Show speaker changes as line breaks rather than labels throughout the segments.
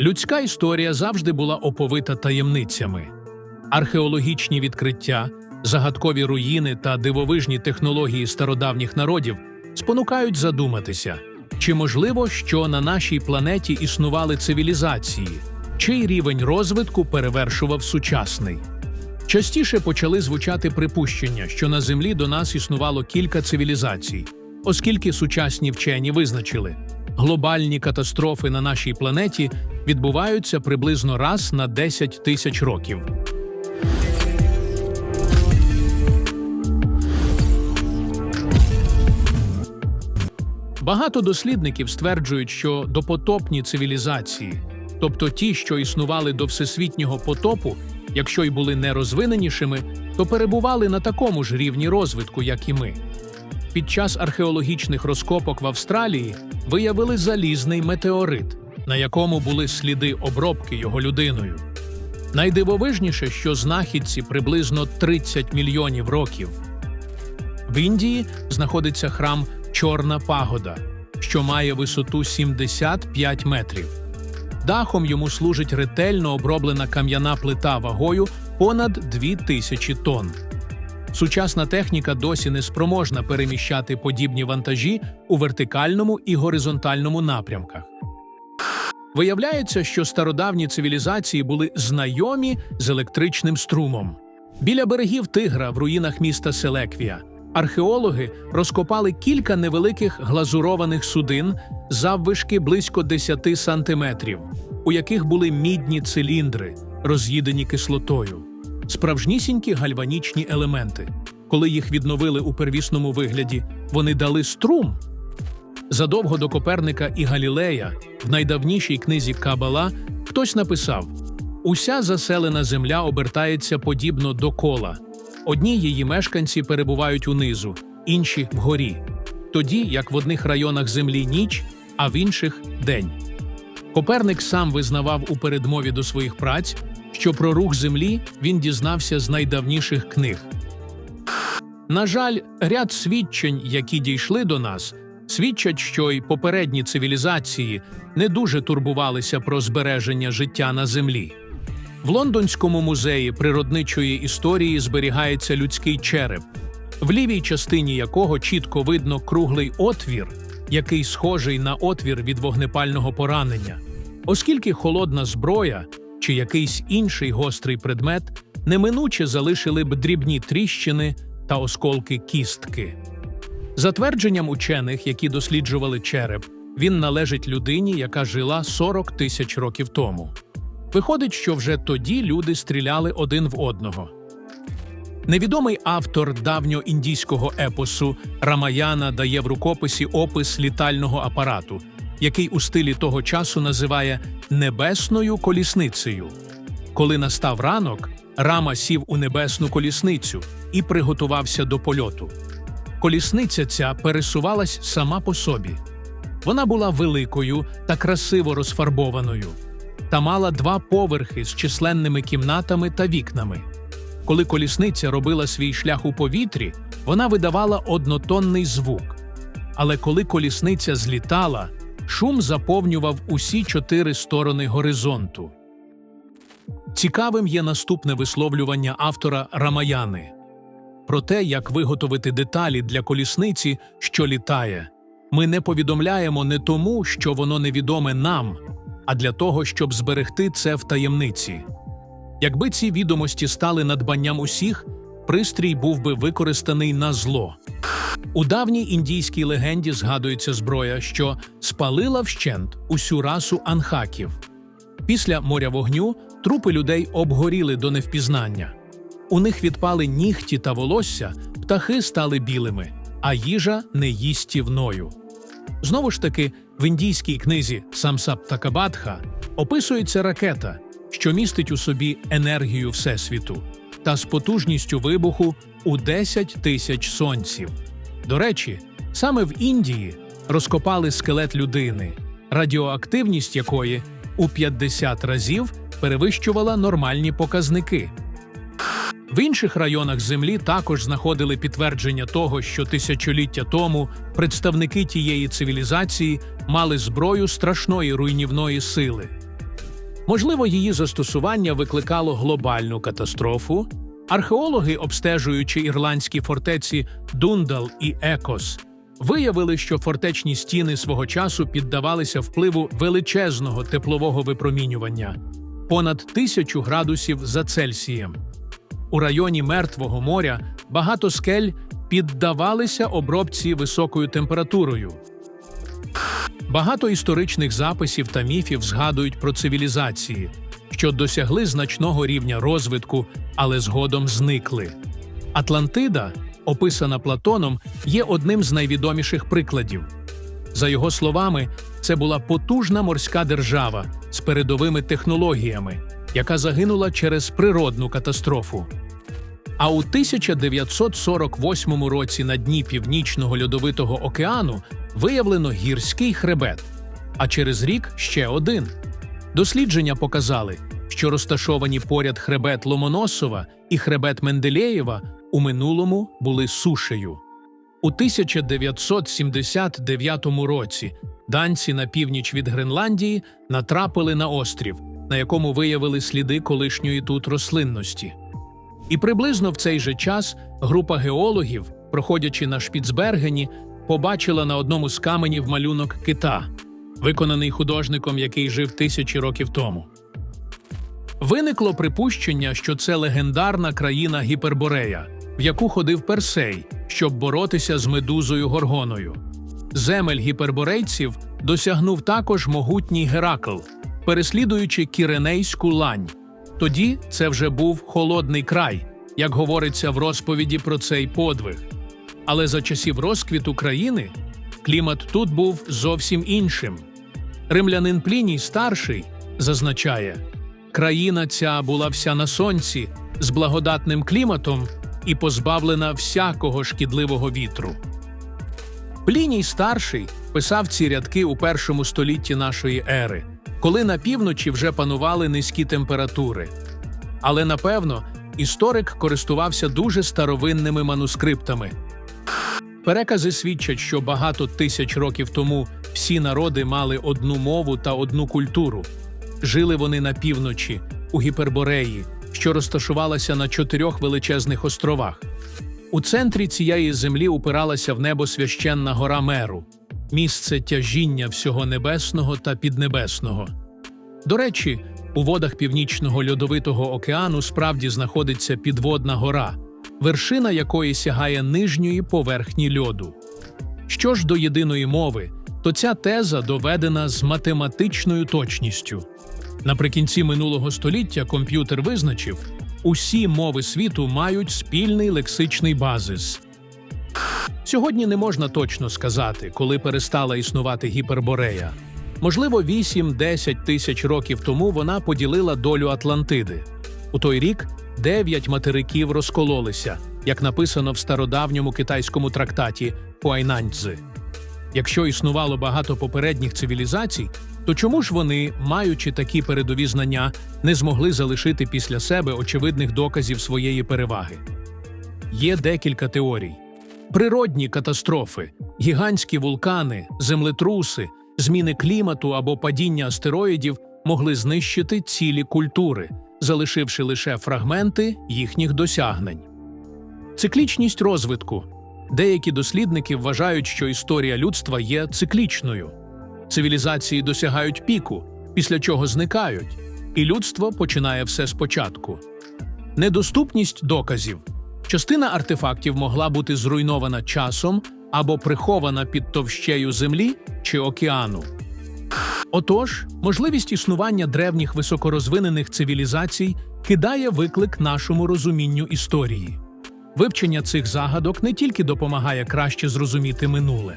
Людська історія завжди була оповита таємницями. Археологічні відкриття, загадкові руїни та дивовижні технології стародавніх народів спонукають задуматися, чи можливо, що на нашій планеті існували цивілізації, чий рівень розвитку перевершував сучасний. Частіше почали звучати припущення, що на Землі до нас існувало кілька цивілізацій, оскільки сучасні вчені визначили, глобальні катастрофи на нашій планеті відбуваються приблизно раз на 10 тисяч років. Багато дослідників стверджують, що допотопні цивілізації, тобто ті, що існували до всесвітнього потопу, якщо й були не розвиненішими, то перебували на такому ж рівні розвитку, як і ми. Під час археологічних розкопок в Австралії виявили залізний метеорит, на якому були сліди обробки його людиною. Найдивовижніше, що знахідці приблизно 30 мільйонів років. В Індії знаходиться храм Чорна Пагода, що має висоту 75 метрів. Дахом йому служить ретельно оброблена кам'яна плита вагою понад 2000 тонн. Сучасна техніка досі не спроможна переміщати подібні вантажі у вертикальному і горизонтальному напрямках. Виявляється, що стародавні цивілізації були знайомі з електричним струмом. Біля берегів Тигра в руїнах міста Селеквія археологи розкопали кілька невеликих глазурованих судин заввишки близько 10 сантиметрів, у яких були мідні циліндри, роз'їдені кислотою, справжнісінькі гальванічні елементи. Коли їх відновили у первісному вигляді, вони дали струм. Задовго до Коперника і Галілея, в найдавнішій книзі Кабала, хтось написав: Уся заселена земля обертається подібно до кола. Одні її мешканці перебувають унизу, інші вгорі, тоді як в одних районах землі ніч, а в інших день. Коперник сам визнавав у передмові до своїх праць, що про рух землі він дізнався з найдавніших книг. На жаль, ряд свідчень, які дійшли до нас, свідчать, що й попередні цивілізації не дуже турбувалися про збереження життя на землі. В Лондонському музеї природничої історії зберігається людський череп, в лівій частині якого чітко видно круглий отвір, який схожий на отвір від вогнепального поранення, оскільки холодна зброя чи якийсь інший гострий предмет неминуче залишили б дрібні тріщини та осколки кістки. За твердженням учених, які досліджували череп, він належить людині, яка жила 40 тисяч років тому. Виходить, що вже тоді люди стріляли один в одного. Невідомий автор давньоіндійського епосу Рамаяна дає в рукописі опис літального апарату, який у стилі того часу називає небесною колісницею. Коли настав ранок, Рама сів у небесну колісницю і приготувався до польоту. Колісниця ця пересувалась сама по собі. Вона була великою та красиво розфарбованою та мала два поверхи з численними кімнатами та вікнами. Коли колісниця робила свій шлях у повітрі, вона видавала однотонний звук. Але коли колісниця злітала, шум заповнював усі чотири сторони горизонту. Цікавим є наступне висловлювання автора Рамаяни про те, як виготовити деталі для колісниці, що літає. Ми не повідомляємо не тому, що воно невідоме нам, а для того, щоб зберегти це в таємниці. Якби ці відомості стали надбанням усіх, пристрій був би використаний на зло. У давній індійській легенді згадується зброя, що спалила вщент усю расу анхаків. Після моря вогню трупи людей обгоріли до невпізнання. У них відпали нігті та волосся, птахи стали білими, а їжа неїстівною. Знову ж таки, в індійській книзі Самсап Такабадха описується ракета, що містить у собі енергію Всесвіту та з потужністю вибуху у 10 тисяч сонців. До речі, саме в Індії розкопали скелет людини, радіоактивність якої у 50 разів перевищувала нормальні показники. В інших районах землі також знаходили підтвердження того, що тисячоліття тому представники тієї цивілізації мали зброю страшної руйнівної сили. Можливо, її застосування викликало глобальну катастрофу. Археологи, обстежуючи ірландські фортеці Дундал і Екос, виявили, що фортечні стіни свого часу піддавалися впливу величезного теплового випромінювання понад тисячу градусів за Цельсієм. У районі Мертвого моря багато скель піддавалися обробці високою температурою. Багато історичних записів та міфів згадують про цивілізації, що досягли значного рівня розвитку, але згодом зникли. Атлантида, описана Платоном, є одним з найвідоміших прикладів. За його словами, це була потужна морська держава з передовими технологіями, яка загинула через природну катастрофу. А у 1948 році на дні Північного льодовитого океану виявлено гірський хребет, а через рік ще один. Дослідження показали, що розташовані поряд хребет Ломоносова і хребет Менделєєва у минулому були сушею. У 1979 році данці на північ від Гренландії натрапили на острів, на якому виявили сліди колишньої тут рослинності. І приблизно в цей же час група геологів, проходячи на Шпіцбергені, побачила на одному з каменів малюнок кита, виконаний художником, який жив тисячі років тому. Виникло припущення, що це легендарна країна Гіперборея, в яку ходив Персей, щоб боротися з медузою Горгоною. Земель гіперборейців досягнув також могутній Геракл, переслідуючи Кіренейську лань. Тоді це вже був холодний край, як говориться в розповіді про цей подвиг. Але за часів розквіту країни клімат тут був зовсім іншим. Римлянин Пліній старший зазначає, країна ця була вся на сонці, з благодатним кліматом і позбавлена всякого шкідливого вітру. Пліній старший писав ці рядки у першому столітті нашої ери, коли на півночі вже панували низькі температури. Але напевно історик користувався дуже старовинними манускриптами. Перекази свідчать, що багато тисяч років тому всі народи мали одну мову та одну культуру. Жили вони на півночі, у Гіпербореї, що розташувалася на чотирьох величезних островах. У центрі цієї землі упиралася в небо священна гора Меру, місце тяжіння всього небесного та піднебесного. До речі, у водах Північного льодовитого океану справді знаходиться підводна гора, вершина якої сягає нижньої поверхні льоду. Що ж до єдиної мови, то ця теза доведена з математичною точністю. Наприкінці минулого століття комп'ютер визначив, усі мови світу мають спільний лексичний базис. Сьогодні не можна точно сказати, коли перестала існувати гіперборея. Можливо, 8-10 тисяч років тому вона поділила долю Атлантиди. У той рік дев'ять материків розкололися, як написано в стародавньому китайському трактаті Хуайнаньцзи. Якщо існувало багато попередніх цивілізацій, то чому ж вони, маючи такі передові знання, не змогли залишити після себе очевидних доказів своєї переваги? Є декілька теорій: природні катастрофи, гігантські вулкани, землетруси, зміни клімату або падіння астероїдів могли знищити цілі культури, залишивши лише фрагменти їхніх досягнень. Циклічність розвитку. Деякі дослідники вважають, що історія людства є циклічною. Цивілізації досягають піку, після чого зникають, і людство починає все спочатку. Недоступність доказів. Частина артефактів могла бути зруйнована часом або прихована під товщею землі чи океану. Отож, можливість існування древніх високорозвинених цивілізацій кидає виклик нашому розумінню історії. Вивчення цих загадок не тільки допомагає краще зрозуміти минуле,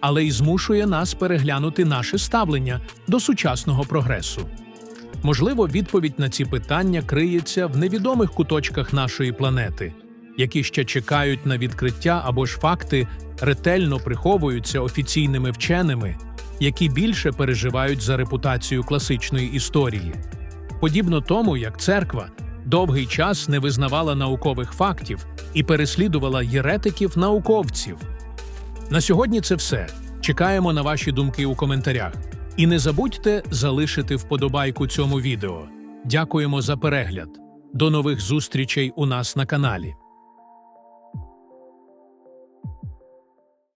але й змушує нас переглянути наше ставлення до сучасного прогресу. Можливо, відповідь на ці питання криється в невідомих куточках нашої планети, які ще чекають на відкриття або ж факти ретельно приховуються офіційними вченими, які більше переживають за репутацію класичної історії. Подібно тому, як церква довгий час не визнавала наукових фактів і переслідувала єретиків-науковців. На сьогодні це все. Чекаємо на ваші думки у коментарях. І не забудьте залишити вподобайку цьому відео. Дякуємо за перегляд. До нових зустрічей у нас на каналі.